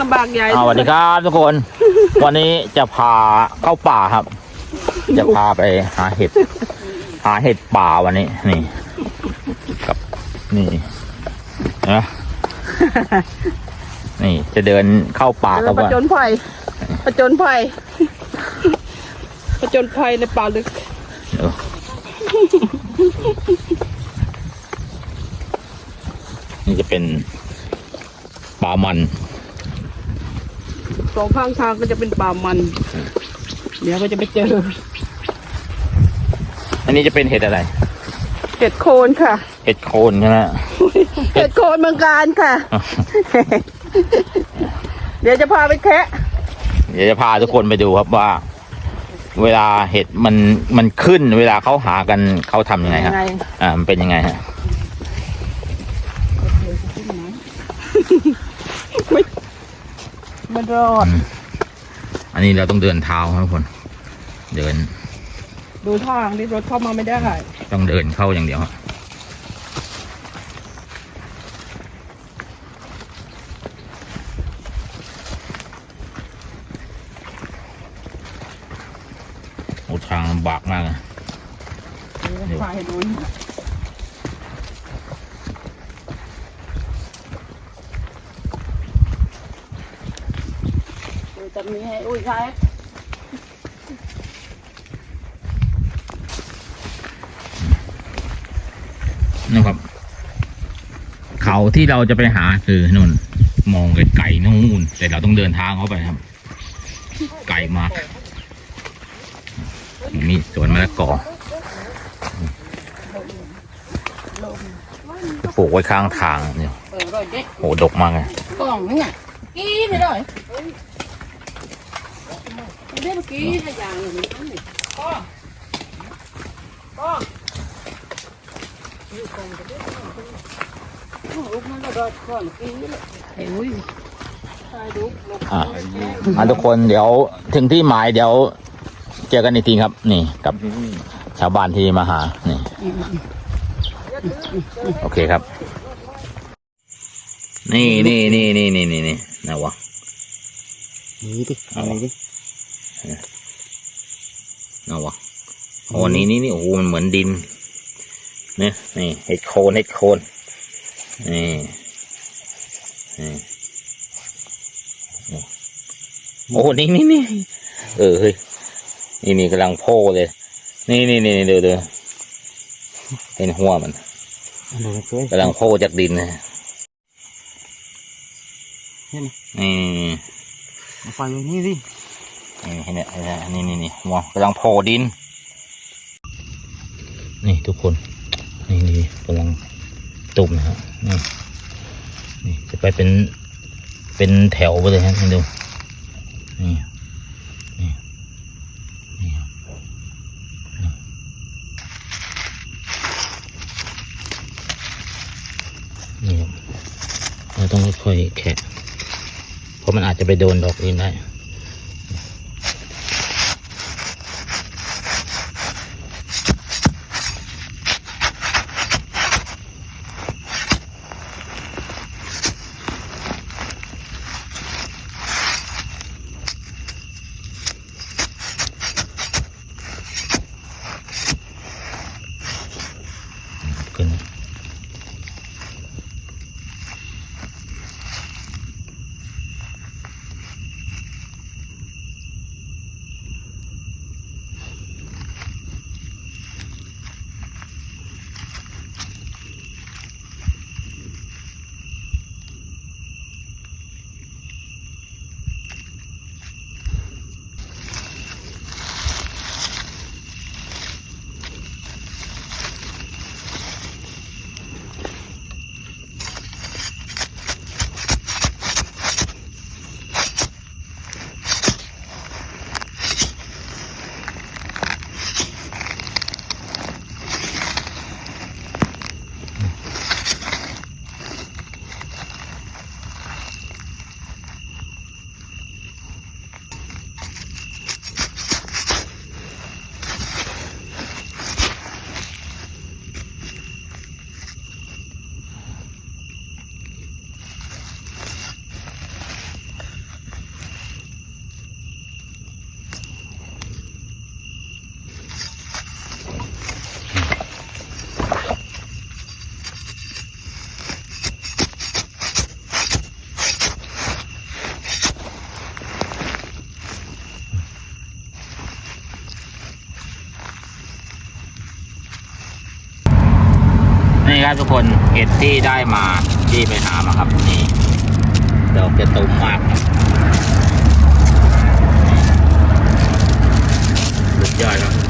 ลำบากใหญ่อ่าสวัสดีครับทุกคน วันนี้จะพาเข้าป่าครับ จะพาไปหาเห็ด หาเห็ดป่าวันนี้ นี่ กับนี่นะนี่จะเดินเข้าป่าเดิกันนผว่าจญภัยผจญภัยผจญภัยในป่าลึกเดี๋ยวนี่จะเป็นป่ามัน สองข้างทางก็จะเป็นป่ามัน เดี๋ยวก็จะไปเจออันนี้จะเป็นเห็ดอะไร เห็ดโคนค่ะ เห็ดโคนใช่ไหมเห็ดโคนเมืองการค่ะ เดี๋ยวจะพาไปแคะ เดี๋ยวจะพาทุกคนไปดูครับว่า เวลาเห็ดมันมันขึ้น เวลาเขาหากันเขาทำยังไงครับไงอ่ามันเป็นยังไงฮะไม่ ไม่รอด อันนี้เราต้องเดินเท้าครับทุกคน เดิน ดูทางนี่รถเข้ามาไม่ได้ ต้องเดินเข้าอย่างเดียวครับโอ้ทางลำบากมากเลยเดี๋ ยวพาให้ดูดูตรงนี้ให้อุ้ยใช่นะครับ เขาที่เราจะไปหาคือนู่นมองไกลๆนู่นแต่เราต้องเดินทางเข้าไปครับ ไกลมากมีสวนมะละกอปลูกไว้ข้างทางเนี่ยโหดกมากเลยกล่องนี่ไงกี้ไปเลยเด็ด เมื่อกี้ถ้าอย่างอย่างนี้นี่กล้องกล้องลูกมันก็รอดก่อนกี้เลยเฮ้ยใช่ลูกลูกอะอะทุกคนเดี๋ยวถึงที่หมายเดี๋ยว เจอกันอีกทีครับ นี่กับชาวบ้านที่มาหา นี่ โอเคครับ นี่นี่นี่นี่นี่นี่นี่ไหนวะนี่ดิอะไรดิ ไหนวะโอ้นี่นี่นี่โอ้โหมันเหมือนดินเนี่ยนี่เห็ดโคนเห็ดโคนนี่นี่โอ้โหนี่นี่นี่เออเฮ้ยนี่นี่กำลังโผล่เลย นี่นี่นี่เดี๋ยวเดี๋ยวเห็นหัวมันอะไรเพื่อนกำลังโผล่จากดินนะนี่นี่เอาไฟไว้นี่ดิ นี่เห็นเนี่ยเห็นเนี่ยนี่นี่นี่หัวกำลังโผล่ดิน นี่ทุกคน นี่นี่กำลังตุ่มนะฮะนี่นี่จะไปเป็นเป็นแถวไปเลยฮะนี่ดูนี่นี่นี่นี่นี่เราต้องค่อยๆแคะเพราะมันอาจจะไปโดนดอกอื่นได้ ครับทุกคนเห็ดที่ได้มาที่ไปหามาครับนี่ดอกจะตุ่มมากสุดยอดครับ